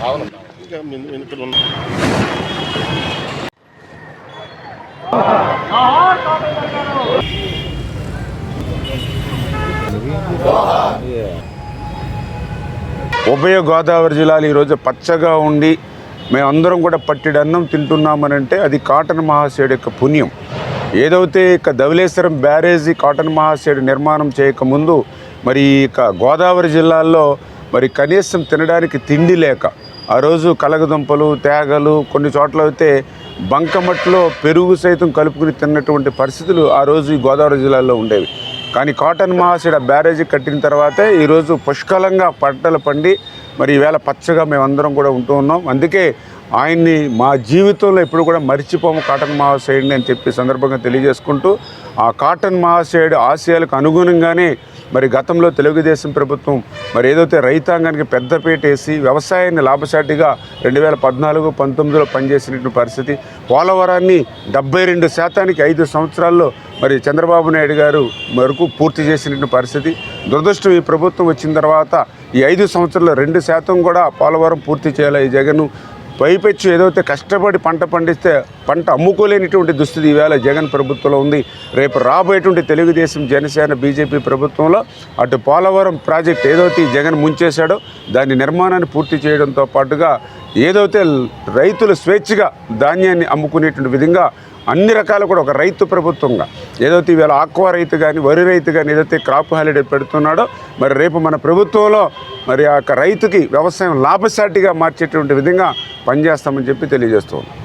ఇంకా ఉన్నాయి ఉభయ గోదావరి జిల్లాలు ఈరోజు పచ్చగా ఉండి మేమందరం కూడా పట్టిడి అన్నం తింటున్నామనంటే అది కాటన్ మహాశయుడు యొక్క పుణ్యం. ఏదైతే ఇక ధవలేశ్వరం బ్యారేజీ కాటన్ మహాశయుడు నిర్మాణం చేయకముందు మరి ఇక గోదావరి జిల్లాల్లో మరి కనీసం తినడానికి తిండి లేక ఆ రోజు కలగదుంపలు తేగలు కొన్ని చోట్ల అయితే బంకమట్లో పెరుగు సైతం కలుపుకుని తిన్నటువంటి పరిస్థితులు ఆ రోజు ఈ గోదావరి జిల్లాలో ఉండేవి. కానీ కాటన్ మహాశిడ బ్యారేజీ కట్టిన తర్వాతే ఈరోజు పుష్కలంగా పంటలు పండి మరి ఈవేళ పచ్చగా మేమందరం కూడా ఉంటూ ఉన్నాం. అందుకే ఆయన్ని మా జీవితంలో ఎప్పుడు కూడా మర్చిపోము కాటన్ మహాశయుడిని అని చెప్పి సందర్భంగా తెలియజేసుకుంటూ ఆ కాటన్ మహాశయుడు ఆశయాలకు అనుగుణంగానే మరి గతంలో తెలుగుదేశం ప్రభుత్వం మరి ఏదైతే రైతాంగానికి పెద్దపీట వేసి వ్యవసాయాన్ని లాభసాటిగా రెండు వేల పద్నాలుగు పంతొమ్మిదిలో పనిచేసినటువంటి పరిస్థితి పోలవరాన్ని డెబ్బై రెండు శాతానికి ఐదు సంవత్సరాల్లో మరి చంద్రబాబు నాయుడు గారు వరకు పూర్తి చేసినటువంటి పరిస్థితి. దురదృష్టం ఈ ప్రభుత్వం వచ్చిన తర్వాత ఈ ఐదు సంవత్సరాల్లో రెండు శాతం కూడా పోలవరం పూర్తి చేయాలి ఈ జగన్ పైపెచ్చు ఏదైతే కష్టపడి పంట పండిస్తే పంట అమ్ముకోలేనిటువంటి దుస్థితి ఈవేళ జగన్ ప్రభుత్వంలో ఉంది. రేపు రాబోయేటువంటి తెలుగుదేశం జనసేన బీజేపీ ప్రభుత్వంలో అటు పోలవరం ప్రాజెక్ట్ ఏదైతే జగన్ ముంచేశాడో దాని నిర్మాణాన్ని పూర్తి చేయడంతో పాటుగా ఏదైతే రైతులు స్వేచ్ఛగా ధాన్యాన్ని అమ్ముకునేటువంటి విధంగా అన్ని రకాలు కూడా ఒక రైతు ప్రభుత్వంగా ఏదైతే ఈవేళ ఆక్వా రైతు కానీ వరి రైతు కానీ ఏదైతే క్రాప్ హాలిడే పెడుతున్నాడో మరి రేపు మన ప్రభుత్వంలో మరి ఆ యొక్క రైతుకి వ్యవసాయం లాభసాటిగా మార్చేటువంటి విధంగా పనిచేస్తామని చెప్పి తెలియజేస్తున్నాం